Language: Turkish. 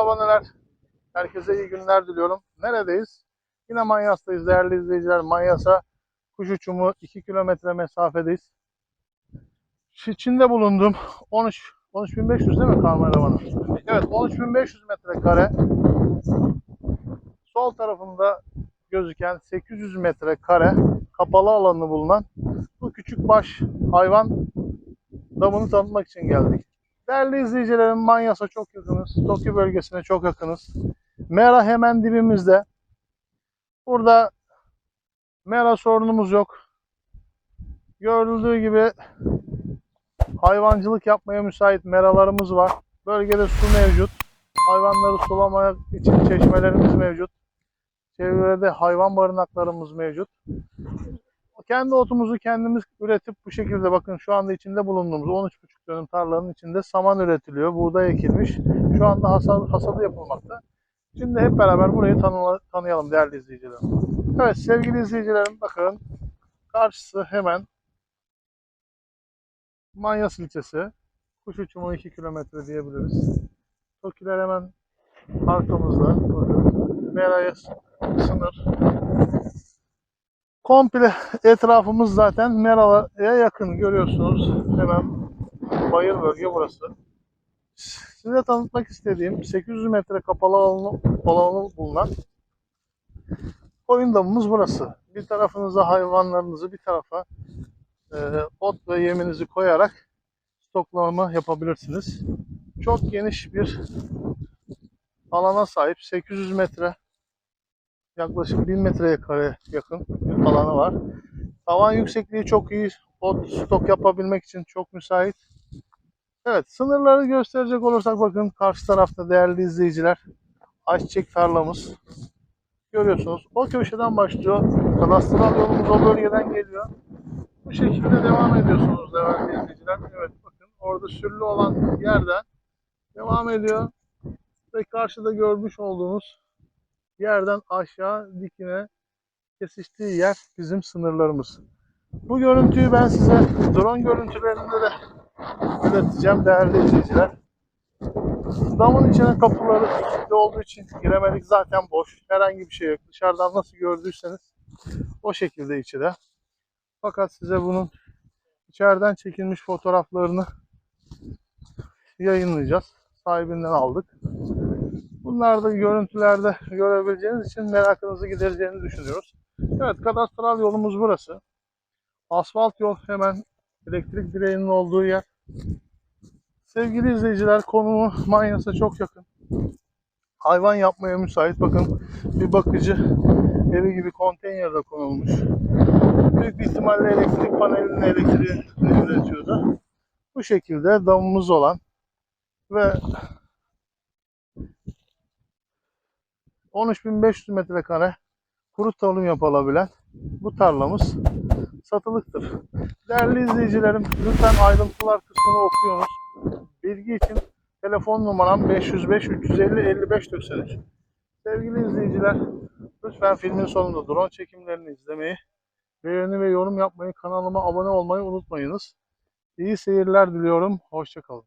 aboneler. Herkese iyi günler diliyorum. Neredeyiz? Yine Manyas'tayız değerli izleyiciler. Manyas'a kuş uçumu 2 kilometre mesafedeyiz. Şu içinde bulunduğum 13 13500 değil mi kameramanım? Evet 13500 metrekare. Sol tarafında gözüken 800 metrekare kapalı alanı bulunan bu küçük baş hayvan damını tanıtmak için geldik. Değerli izleyicilerim Manyas'a çok yakınız. Tokyo bölgesine çok yakınız. Mera hemen dibimizde. Burada mera sorunumuz yok. Görüldüğü gibi hayvancılık yapmaya müsait meralarımız var. Bölgede su mevcut. Hayvanları sulamak için çeşmelerimiz mevcut. Çevrede hayvan barınaklarımız mevcut. Kendi otumuzu kendimiz üretip bu şekilde bakın şu anda içinde bulunduğumuz 13,5 dönüm tarlanın içinde saman üretiliyor. Buğday ekilmiş. Şu anda hasad, hasadı yapılmakta. Şimdi hep beraber burayı tanı- tanıyalım değerli izleyicilerim. Evet sevgili izleyicilerim bakın karşısı hemen Manyas ilçesi. Kuş uçumu 2 kilometre diyebiliriz. Tokiler hemen arkamızda. Mera'ya sınır. Komple etrafımız zaten Mera'ya yakın görüyorsunuz. Hemen bayır bölge burası. Size tanıtmak istediğim 800 metre kapalı alanı, alanı bulunan koyun damımız burası. Bir tarafınıza hayvanlarınızı bir tarafa e, ot ve yeminizi koyarak stoklama yapabilirsiniz. Çok geniş bir alana sahip 800 metre yaklaşık 1000 metreye kare yakın bir alanı var. Tavan yüksekliği çok iyi. Ot stok yapabilmek için çok müsait. Evet sınırları gösterecek olursak bakın karşı tarafta değerli izleyiciler ayçiçek tarlamız. Görüyorsunuz o köşeden başlıyor. Kadastral yolumuz o bölgeden geliyor. Bu şekilde devam ediyorsunuz değerli izleyiciler. Evet bakın orada sürülü olan yerden devam ediyor. Ve karşıda görmüş olduğunuz yerden aşağı dikine kesiştiği yer bizim sınırlarımız. Bu görüntüyü ben size drone görüntülerinde de üreteceğim değerli izleyiciler. Damın içine kapıları kilitli olduğu için giremedik zaten boş. Herhangi bir şey yok. Dışarıdan nasıl gördüyseniz o şekilde içi de. Fakat size bunun içeriden çekilmiş fotoğraflarını yayınlayacağız. Sahibinden aldık. Bunlar da görüntülerde görebileceğiniz için merakınızı gidereceğini düşünüyoruz. Evet kadastral yolumuz burası. Asfalt yol hemen elektrik direğinin olduğu yer. Sevgili izleyiciler konumu Manyas'a çok yakın. Hayvan yapmaya müsait. Bakın bir bakıcı evi gibi konteynerde konulmuş. Büyük ihtimalle elektrik panelinin elektriği üretiyordu. Bu şekilde damımız olan ve 13.500 metrekare kuru tarım yapılabilen bu tarlamız satılıktır. Değerli izleyicilerim lütfen ayrıntılar kısmını okuyunuz. Bilgi için telefon numaram 505 350 55 93. Sevgili izleyiciler lütfen filmin sonunda drone çekimlerini izlemeyi, beğeni ve yorum yapmayı, kanalıma abone olmayı unutmayınız. İyi seyirler diliyorum. Hoşçakalın.